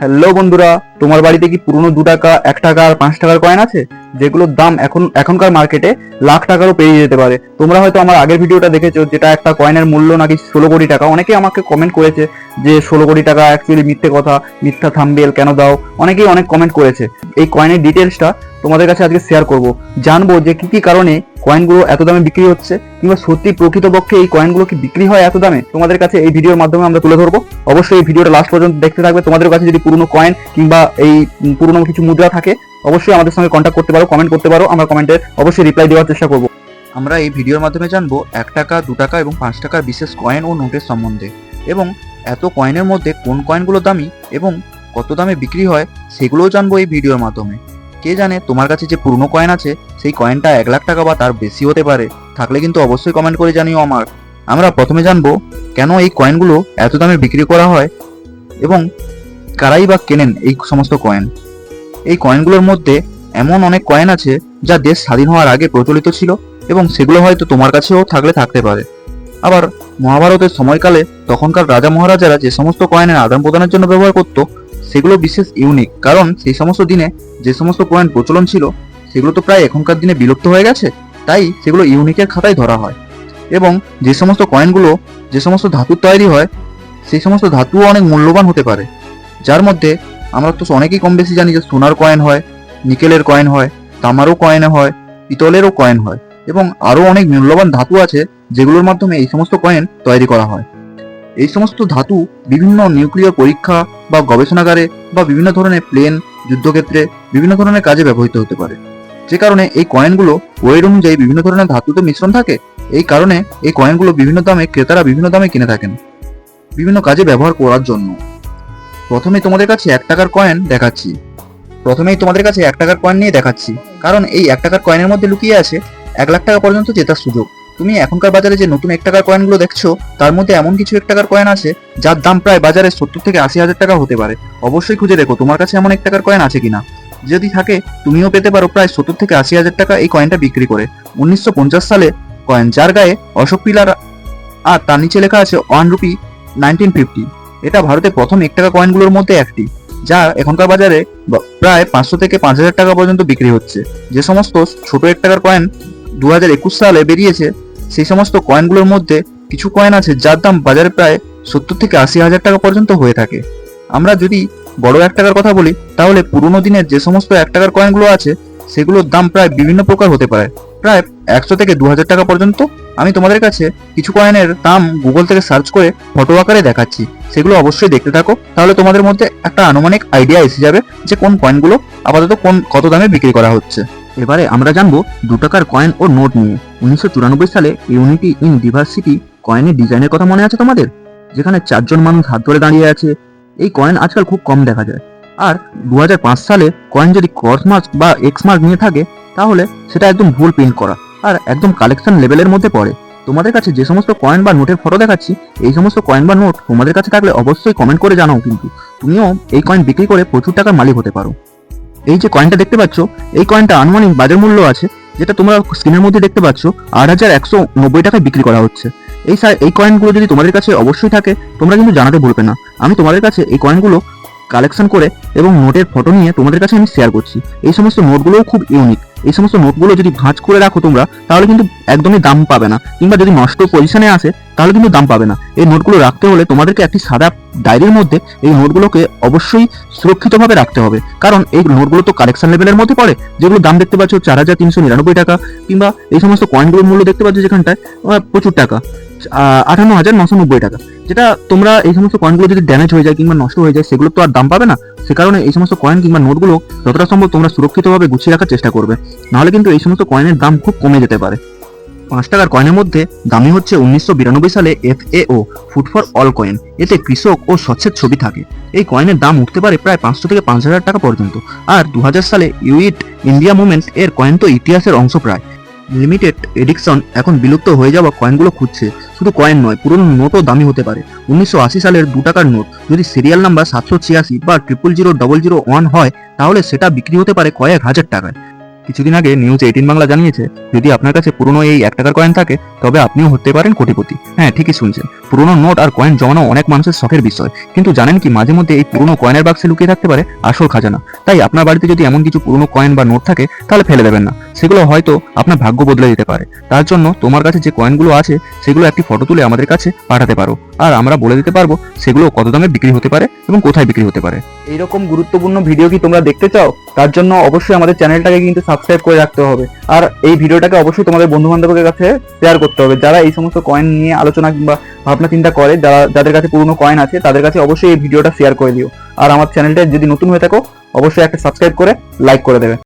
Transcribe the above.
Hello বন্ধুরা, তোমার বাড়িতে কি পুরনো দু টাকা, এক টাকা আর পাঁচ টাকার কয়েন আছে? যেগুলোর দাম এখন, এখনকার মার্কেটে লাখ টাকারও পেরিয়ে যেতে পারে। তোমরা হয়তো আমার আগের ভিডিওটা দেখেছ, যেটা একটা কয়েনের মূল্য নাকি ষোলো কোটি টাকা। অনেকেই আমাকে কমেন্ট করেছে যে ষোলো কোটি টাকা অ্যাকচুয়ালি মিথ্যে কথা, মিথ্যা থাম্বেল কেন দাও? অনেকেই অনেক কমেন্ট করেছে। এই কয়েনের ডিটেলসটা তোমাদের কাছে আজকে শেয়ার করব। জানব যে কি কি কারণে কয়েনগুলো এত দামে বিক্রি হচ্ছে, কিংবা সত্যি প্রকৃতপক্ষে এই কয়েনগুলো কি বিক্রি হয় এত দামে? তোমাদের কাছে এই ভিডিওর মাধ্যমে আমরা তুলে ধরবো। অবশ্যই এই ভিডিওটা লাস্ট পর্যন্ত দেখতে থাকবে। তোমাদের কাছে যদি পুরনো কয়েন কিংবা এই পুরনো কিছু মুদ্রা থাকে অবশ্যই আমাদের সঙ্গে কন্ট্যাক্ট করতে পারো কমেন্ট করতে পারো, আমরা কমেন্টে অবশ্যই রিপ্লাই দেওয়ার চেষ্টা করব। আমরা এই ভিডিওর মাধ্যমে জানব এক টাকা, দু টাকা এবং পাঁচ টাকার বিশেষ কয়েন ও নোটের সম্বন্ধে এবং এত কয়েনের মধ্যে কোন কয়েনগুলো দামি এবং কত দামে বিক্রি হয় সেগুলোও জানব এই ভিডিওর মাধ্যমে। কে জানে তোমার কাছে যে পুরনো কয়েন আছে, সেই কয়েনটা এক লাখ টাকা বা তার বেশি হতে পারে, থাকলে কিন্তু অবশ্যই কমেন্ট করে জানিও আমার আমরা প্রথমে জানব কেন এই কয়েনগুলো এত দামে বিক্রি করা হয় এবং কারাই বা কেনেন এই সমস্ত কয়েন এই কয়েনগুলোর মধ্যে এমন অনেক কয়েন আছে যা দেশ স্বাধীন হওয়ার আগে প্রচলিত ছিল এবং সেগুলো হয়তো তোমার কাছেও থাকলে থাকতে পারে। আবার মহাভারতের সময়কালে তখনকার রাজা মহারাজারা যে সমস্ত কয়েনের আদান প্রদানের জন্য ব্যবহার করত, সেগুলো বিশেষ ইউনিক কারণ সেই সমস্ত দিনে যে সমস্ত কয়েন প্রচলন ছিল, সেগুলো তো প্রায় এখনকার দিনে বিলুপ্ত হয়ে গেছে, তাই সেগুলো ইউনিকের খাতায় ধরা হয়। এবং যে সমস্ত কয়েনগুলো যে সমস্ত ধাতুর তৈরি হয়, সেই সমস্ত ধাতুও অনেক মূল্যবান হতে পারে, যার মধ্যে আমরা তো অনেকেই কম বেশি জানি যে সোনার কয়েন হয়, নিকেলের কয়েন হয়, তামারও কয়েন হয়, পিতলেরও কয়েন হয় এবং আরও অনেক মূল্যবান ধাতু আছে যেগুলোর মাধ্যমে এই সমস্ত কয়েন তৈরি করা হয়। এই সমস্ত ধাতু বিভিন্ন নিউক্লিয়ার পরীক্ষা বা গবেষণাগারে বা বিভিন্ন ধরনের প্লেন যুদ্ধক্ষেত্রে বিভিন্ন ধরনের কাজে ব্যবহৃত হতে পারে। যে কারণে এই কয়েনগুলো ওয়েট অনুযায়ী বিভিন্ন ধরনের ধাতুতে মিশ্রণ থাকে, এই কারণে এই কয়েনগুলো বিভিন্ন দামে ক্রেতারা বিভিন্ন দামে কিনে থাকেন। বিভিন্ন কাজে ব্যবহার করার জন্য। প্রথমে তোমাদের কাছে এক টাকার কয়েন দেখাচ্ছি। প্রথমেই তোমাদের কাছে এক টাকার কয়েন নিয়ে দেখাচ্ছি। কারণ এই এক টাকার কয়েনের মধ্যে লুকিয়ে আছে এক লাখ টাকা পর্যন্ত জেতার সুযোগ। তুমি এখনকার বাজারে যে নতুন এক টাকার কয়েনগুলো দেখছ, তার মধ্যে এমন কিছু এক টাকার কয়েন আছে, যার দাম প্রায় বাজারে সত্তর থেকে আশি হাজার টাকা হতে পারে। অবশ্যই খুঁজে দেখো, তোমার কাছে এমন এক টাকার কয়েন আছে কিনা। যদি থাকে, তুমিও পেতে পারো প্রায় সত্তর থেকে আশি হাজার টাকা এই কয়েনটা বিক্রি করে। উনিশশো পঞ্চাশ সালে কয়েন যার গায়ে অশোক পিলার আর তার নিচে লেখা আছে ওয়ান রুপি নাইনটিন ফিফটি এটা ভারতের প্রথম এক টাকা কয়েনগুলোর মধ্যে একটি, যা এখনকার বাজারে প্রায় পাঁচশো থেকে পাঁচ হাজার টাকা পর্যন্ত বিক্রি হচ্ছে। যে সমস্ত ছোট এক টাকার কয়েন দু হাজার একুশ সালে বেরিয়েছে, সেই সমস্ত কয়েনগুলোর মধ্যে কিছু কয়েন আছে যার দাম বাজারে প্রায় সত্তর থেকে আশি হাজার টাকা পর্যন্ত হয়ে থাকে। আমরা যদি বড় এক টাকার কথা বলি, তাহলে পুরোনো দিনের যে সমস্ত এক টাকার কয়েনগুলো আছে, সেগুলোর দাম প্রায় বিভিন্ন প্রকার হতে পারে। প্রায় একশো থেকে দু হাজার টাকা পর্যন্ত আমি তোমাদের কাছে কিছু কয়েনের দাম গুগল থেকে সার্চ করে ফটো আকারে দেখাচ্ছি। সেগুলো অবশ্যই দেখতে থাকো। তাহলে তোমাদের মধ্যে একটা আনুমানিক আইডিয়া এসে যাবে যে কোন কয়েনগুলো আপাতত কোন কত দামে বিক্রি করা হচ্ছে। এবারে আমরা জানব দু টাকার কয়েন ও নোট নিয়ে। উনিশশো চুরানব্বই সালে ইউনিটি ইন ডিভার্সিটি কয়েনের ডিজাইনের কথা মনে আছে তোমাদের? যেখানে চারজন মানুষ হাত ধরে দাঁড়িয়ে আছে। এই কয়েন আজকাল খুব কম দেখা যায়। আর দু হাজার পাঁচ সালে কয়েন যদি ক্রস মার্ক বা এক্স মার্ক নিয়ে থাকে তাহলে সেটা একদম ভুল প্রিন্ট করা। আর একদম কালেকশন লেভেলের মধ্যে পড়ে। তোমাদের কাছে যে সমস্ত কয়েন বা নোটের ফটো দেখাচ্ছি, এই সমস্ত কয়েন বা নোট তোমাদের কাছে থাকলে অবশ্যই কমেন্ট করে জানাও কিন্তু। তুমিও এই কয়েন বিক্রি করে প্রচুর টাকার মালিক হতে পারো। এই যে কয়েনটা দেখতে পাচ্ছ, এই কয়েনটা আনুমানিক বাজার মূল্য আছে, যেটা তোমরা স্ক্রিনের মধ্যে দেখতে পাচ্ছ, আট হাজার একশো নব্বই টাকায় বিক্রি করা হচ্ছে। এই এই কয়েনগুলো যদি তোমাদের কাছে অবশ্যই থাকে, তোমরা কিন্তু জানাতে ভুলবে না। আমি তোমাদের কাছে এই কয়েনগুলো কালেকশন করে এবং নোটের ফটো নিয়ে তোমাদের কাছে আমি শেয়ার করছি। এই সমস্ত নোটগুলোও খুব ইউনিক এই সমস্ত নোটগুলো যদি ভাঁজ করে রাখো তোমরা, তাহলে কিন্তু একদমই দাম পাবে না। কিংবা যদি নষ্ট পজিশনে আসে, তাহলে কিন্তু দাম পাবে না। এই নোটগুলো রাখতে হলে তোমাদেরকে একটি সাদা ডায়েরির মধ্যে এই নোটগুলোকে অবশ্যই সুরক্ষিতভাবে রাখতে হবে। কারণ এই নোটগুলো তো কালেকশন লেভেলের মধ্যে পড়ে, যেগুলো দাম দেখতে পাচ্ছ চার হাজার তিনশো নিরানব্বই টাকা, কিংবা এই সমস্ত কয়েনগুলোর মূল্য দেখতে পাচ্ছ যেখানটায় প্রচুর টাকা। আটান্ন হাজার নশো নব্বই টাকা। যেটা তোমরা এই সমস্ত কয়েনগুলো যদি ড্যামেজ হয়ে যায় কিংবা নষ্ট হয়ে যায়, সেগুলো তো আর দাম পাবে না। সে কারণে এই সমস্ত কয়েন কিংবা নোটগুলো যতটা সম্ভব তোমরা সুরক্ষিতভাবে গুছিয়ে রাখার চেষ্টা করবে। নাহলে কিন্তু এই সমস্ত কয়েনের দাম খুব কমে যেতে পারে। পাঁচ টাকার কয়েনের মধ্যে দামি হচ্ছে উনিশশো বিরানব্বই সালে F A O food for all coin এতে কৃষক ও স্বচ্ছের ছবি থাকে। এই কয়েনের দাম উঠতে পারে প্রায় পাঁচশো থেকে পাঁচ হাজার টাকা পর্যন্ত। আর দু হাজার সালে ইউইট ইন্ডিয়া মুভমেন্ট এর কয়েন তো ইতিহাসের অংশ প্রায়। লিমিটেড এডিকশন এখন বিলুপ্ত হয়ে যাওয়া কয়েনগুলো খুঁজছে। শুধু কয়েন নয়, পুরনো নোটও দামি হতে পারে। উনিশশো আশি সালের দু টাকার নোট যদি সিরিয়াল নাম্বার সাতশো ছিয়াশি বা triple zero double zero one হয়, তাহলে সেটা বিক্রি হতে পারে কয়েক হাজার টাকায়। কিছুদিন আগে নিউজ এইটিন বাংলা জানিয়েছে, যদি আপনার কাছে পুরনো এই এক টাকার কয়েন থাকে, তবে আপনিও হতে পারেন কোটিপতি। হ্যাঁ ঠিকই শুনছেন। পুরনো নোট আর কয়েন জমানো অনেক মানুষের শখের বিষয়। কিন্তু জানেন কি, মাঝে মধ্যে এই পুরনো কয়েনের বাক্সে লুকিয়ে থাকতে পারে আসল খাজানা। তাই আপনার বাড়িতে যদি এমন কিছু পুরনো কয়েন বা নোট থাকে, তাহলে ফেলে দেবেন না। সেগুলো হয়তো আপনার ভাগ্য বদলে দিতে পারে। তার জন্য তোমার কাছে যে কয়েনগুলো আছে, সেগুলো একটি ফটো তুলে আমাদের কাছে পাঠাতে পারো। আর আমরা বলে দিতে পারব সেগুলো কত দামে বিক্রি হতে পারে এবং কোথায় বিক্রি হতে পারে। এইরকম গুরুত্বপূর্ণ ভিডিও কি তোমরা দেখতে চাও? তার জন্য অবশ্যই আমাদের চ্যানেলটাকে কিন্তু সাবস্ক্রাইব করে রাখতে হবে। আর এই ভিডিওটাকে অবশ্যই তোমাদের বন্ধু বান্ধবের কাছে শেয়ার করতে হবে। যারা এই সমস্ত কয়েন নিয়ে আলোচনা কিংবা ভাবনা চিন্তা করে, যারা যাদের কাছে পুরনো কয়েন আছে, তাদের কাছে অবশ্যই এই ভিডিওটা শেয়ার করে দিও। আর আমার চ্যানেলটা যদি নতুন হয়ে থাকো, অবশ্যই একটা সাবস্ক্রাইব করে লাইক করে দেবে।